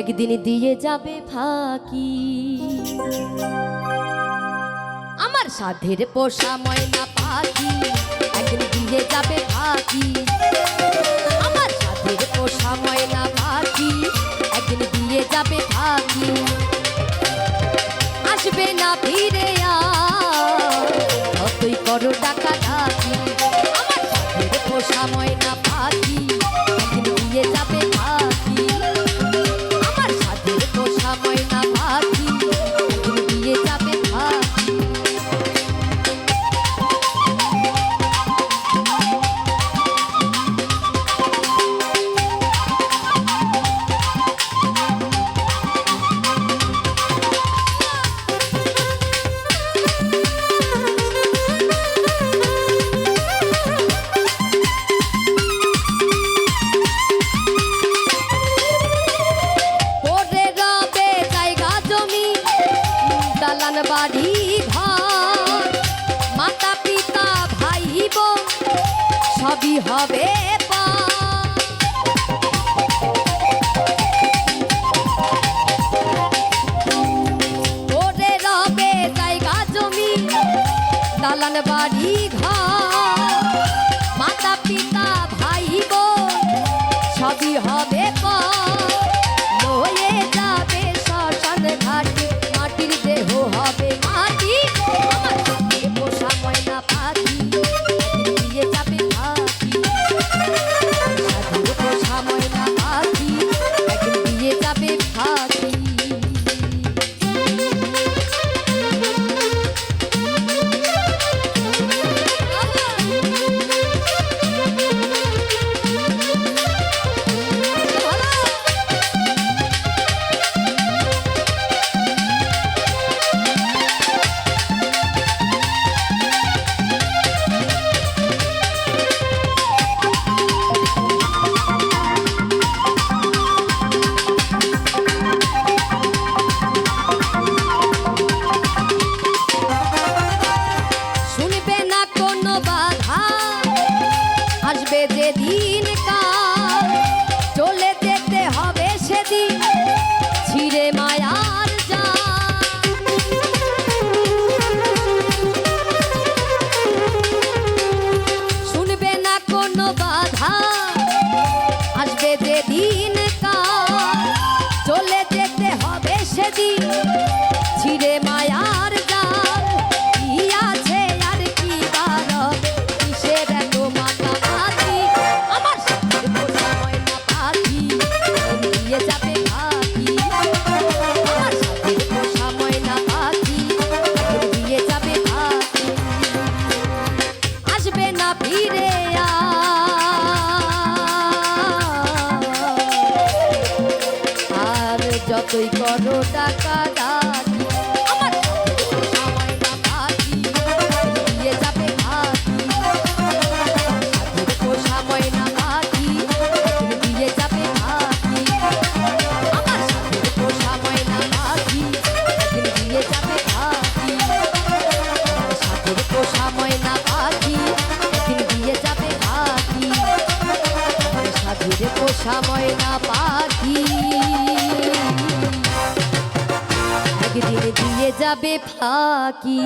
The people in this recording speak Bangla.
একদিন দিয়ে যাবে ফাঁকি। আমার সাধের পোষা ময়না পাখি একদিন দিয়ে যাবে ফাঁকি। আমার সাধের পোষা ময়না পাখি একদিন দিয়ে যাবে ফাঁকি। আসবে না ফিরে আর, যতই করো ডাকা ডাকি আমার সাথের পোষা ময়না বাড়ি ঘর মাতা পিতা ভাই হবে। পড়ে রবে জায়গা জমি, দালান বাড়ি মাতা পিতা ভাই বোন সবই হবে হবে মাটি আসবে যে যতই করো টাকা ডাকি আমার সময় না পাখি দিয়ে যাবে পাখি সময় না পাখি দিয়ে যাবে পাখি আমার সময় না পাখি দিয়ে যাবে পোষা ময়না পাখি একদিন দিয়ে যাবে ফাঁকি।